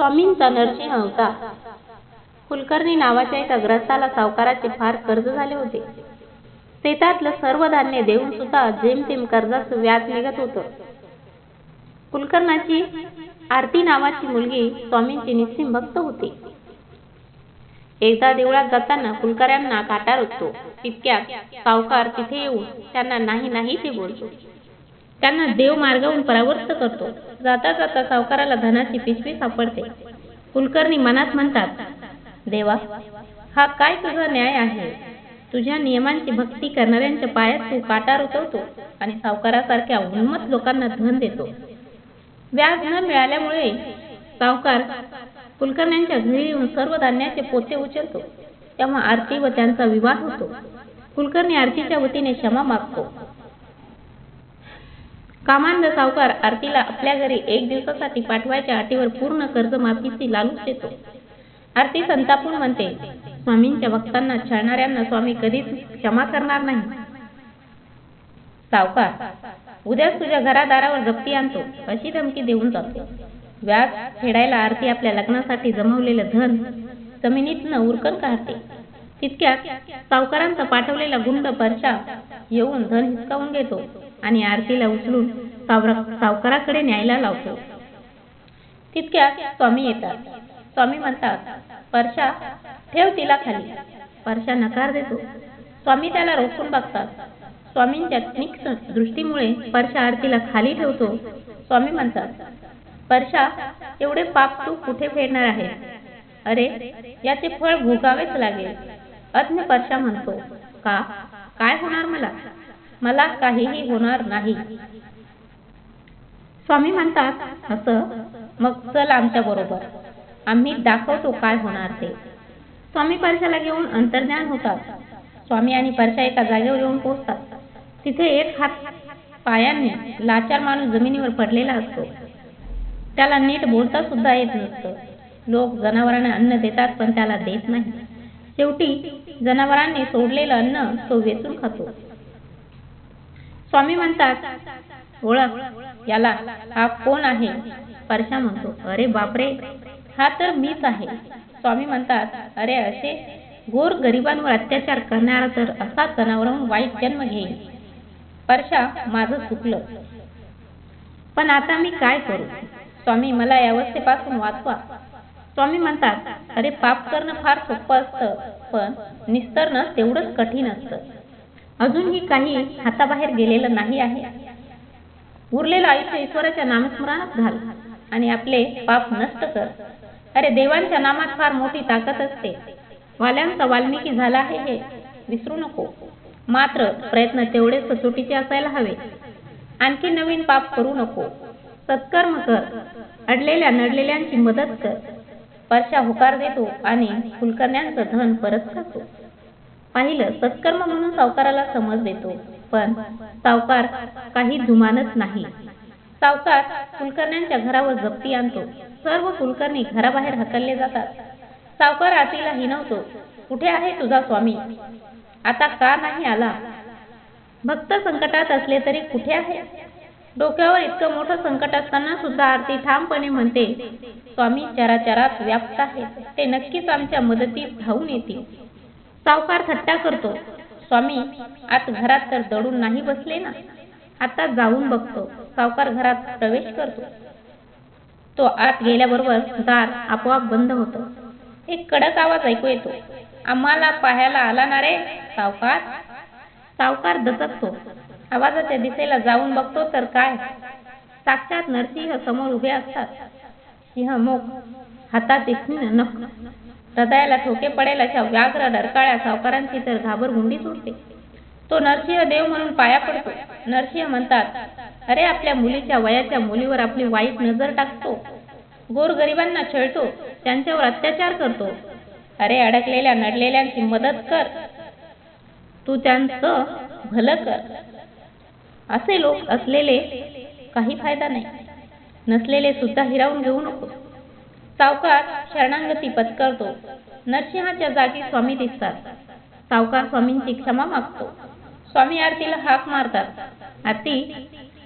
स्वामींचा नरसिंह अवतार कुलकर्णी नावाच्या एका ग्रस्ताला सावकाराचे फार कर्ज झाले होते. शेतातलं सर्व धान्य देऊन सुद्धा जेमतेम कर्जाचं व्याज निघत होतं. कुलकर्णाची आरती नावाची मुलगी स्वामींची निस्सिम भक्त होती. एकदा देवळात जाताना कुलकर्ण्यांना काटा रुततो. तितक्यात सावकार तिथे येऊन त्यांना नाही नाही ते बोलतो. त्यांना देव मार्गाहून परावृत्त करतो. जाता जाता सावकाराला धनाची पिशवी सापडते. कुलकर्णी मनात म्हणतात देवा हा काय तुझा न्याय आहे? तुझ्या नियमांची भक्ती करणाऱ्यांच्या पायात तू काटा रुतवतो आणि सावकारासारख्या उन्मत लोकांना धन देतो. व्याज न मिळाल्यामुळे सावकार कुलकर्ण्यांच्या घरी येऊन सर्व धान्याचे पोते उचलतो. तेव्हा आरती व त्यांचा विवाद होतो. कुलकर्णी आरतीच्या वतीने क्षमा मागतो. कामांध सावकार आरतीला आपल्या घरी एक दिवसासाठी पाठवायच्या अटीवर पूर्ण कर्जमाफीची लालूच देतो. आरती संतापून म्हणते स्वामींच्या वक्तांना छळणाऱ्यांना स्वामी कधीच क्षमा करणार नाही. सावकार उद्याच तुझ्या घरादारावर जप्ती आणतो अशी धमकी देऊन जातो. व्याज फेडायला आरती आपल्या लग्नासाठी जमवलेलं धन जमिनीतनं उरकण काढते. तितक्यात सावकारांचा पाठवलेला गुंड परशा येऊन धन हिसकावून घेतो आणि आरतीला उचलून सावकाराकडे न्यायला लावतो. तितक्यात स्वामी येतात. स्वामी म्हणतात परशा ठेव तिला खाली. परशा नकार देतो. स्वामी त्याला रोखून बघतात. स्वामींच्या तीक्ष्ण दृष्टीमुळे परशा आरतीला खाली ठेवतो. स्वामी म्हणतात परशा एवढे पाप तू कुठे फेडणार आहे? अरे याचे फळ भोगावेच लागेल. अज्ञ परशा म्हणतो का? काय होणार मला? मला काहीही होणार नाही. स्वामी म्हणतात असं मग चल आमच्या बरोबर. आम्ही दाखवतो काय होणार ते. स्वामी परशाला घेऊन अंतर्ज्ञान होतात. स्वामी आणि परशा एका जागेवर येऊन पोहोचतात. तिथे एक हात पायांनी लाचार माणूस जमिनीवर पडलेला असतो. त्याला नीट बोलता सुद्धा येत नसतं. लोक जनावरांना अन्न देतात पण त्याला देत नाही. शेवटी जनावरांनी सोडलेलं अन्न तो वेचून खातो. स्वामी म्हणतात ओळख याला हा कोण आहे? परशा म्हणतो अरे बापरे हा तर मीच आहे. स्वामी म्हणतात अरे असे गोर गरिबांवर अत्याचार करणारा तर असा जनावरांहून वाईट जन्म घेईल परशा माझं चुकलं. पण आता मी काय करू? स्वामी मला या अवस्थेपासून वाचवा. स्वामी म्हणतात अरे पाप करणं फार सोपं असतं. पण निस्तरणं तेवढंच कठीण असतं. अजूनही काही हाताबाहेर गेलेलं नाही आहे. उरलेलं आयुष्य ईश्वराच्या नामस्मरणात घाल आणि आपले पाप नष्ट कर. अरे देवांच्या नामात फार मोठी ताकद असते. वाल्यांचा वाल्मिकी झाला आहे हे विसरू नको. मात्र प्रयत्न तेवढेच सचोटीचे असायला हवे. आणखी नवीन पाप करू नको. सत्कर्म कर. अडलेल्या नडलेल्यांची मदत कर. परशा होकार देतो आणि कुलकर्ण्यांचं धन परत करतो पाहिलं सत्कर्म म्हणून सावकाराला समज देतो पण सावकार काही धुमानच नाही. सावकार कुलकर्ण्यांच्या घरावर जप्ती आणतो. सर्व कुलकर्णी घराबाहेर हकलले जातात. सावकार आरतीला हिनवतो कुठे आहे तुझा स्वामी? आता का नाही आला? भक्त संकटात असले तरी कुठे आहे? डोक्यावर इतकं मोठं संकट असताना सुद्धा आरती ठामपणे म्हणते स्वामी चराचरात व्याप्त आहेत ते नक्कीच आमच्या मदतीत धावून येतील. सावकार थट्टा करतो स्वामी आत घरात तर दडून नाही बसले ना? आता जाऊन बघतो. सावकार घरात प्रवेश करतो. तो आत गेल्याबरोबर दार आपोआप बंद होतं. एक कडक आवाज ऐकू येतो आम्हाला पाहायला आला ना रे सावकार? सावकार दचकतो आवाजाच्या दिशेला जाऊन बघतो तर काय? साक्षात नरसिंह समोर उभे असतात. सिंह मोक हातात तीक्ष्ण नख हृदयाला ठोके पडेल अशा व्याघ्र डरकाळ्या सावकारांची तर घाबर गुंडी सुटते. तो नरसिंह देव म्हणून पाया पडतो. नरसिंह म्हणतात अरे आपल्या मुलीच्या वयाच्या मुलीवर आपली वाईट नजर टाकतो. गोरगरिबांना छळतो. त्यांच्यावर अत्याचार करतो. अरे अडकलेल्या नडलेल्यांची मदत कर. तू त्यांचं भलं कर. असे लोक असलेले काही फायदा नाही. नसलेले सुद्धा हिरावून घेऊ नको. सावकार शरणांगती पत्करतो. नरसिंहाच्या जागी स्वामी दिसतात. सावकार स्वामींची क्षमा मागतो. स्वामी आरतीला हाक मारतात. आरती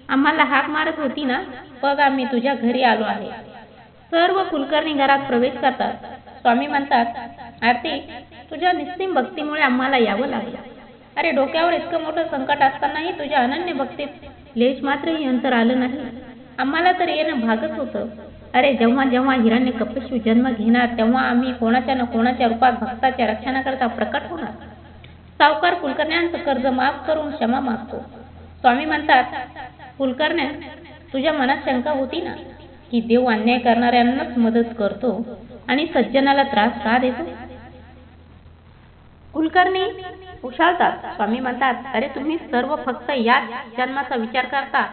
आम्हाला हाक मारत होती ना? बघ आम्ही तुझ्या घरी आलो आहे. सर्व कुलकर्णी घरात प्रवेश करतात. स्वामी म्हणतात आरती तुझ्या निस्तीम भक्तीमुळे आम्हाला यावं लागलं. अरे डोक्यावर इतकं मोठं संकट असतानाही तुझ्या अनन्य भक्तीत लेश मात्रही अंतर आलं नाही. आम्हाला तर येणं भागच होतं. अरे जेव्हा जेव्हा हिराने कपश्यू जन्म घेणार तेव्हा आम्ही कोणाच्या न कोणाच्या रूपात भक्ताच्या रक्षणाकरता प्रकट होणार? सावकार कुलकर्ण्यांचं कर्ज माफ करून क्षमा मागतो. स्वामी म्हणतात कुलकर्ण्या तुझ्या मनात शंका होती ना? की देव अन्याय करणाऱ्यांनाच मदत करतो आणि सज्जनाला त्रास का देतो? कुलकर्णी उशाळतात स्वामी म्हणतात अरे तुम्ही सर्व फक्त याच जन्माचा विचार करता.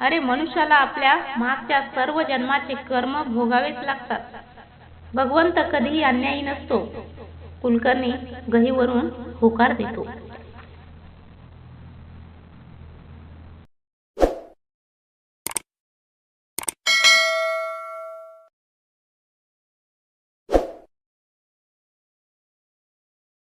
अरे मनुष्याला आपल्या मागच्या सर्व जन्माचे कर्म भोगावेच लागतात. भगवंत कधीही अन्यायी नसतो. कुलकर्णी गहीवरून होकार देतो.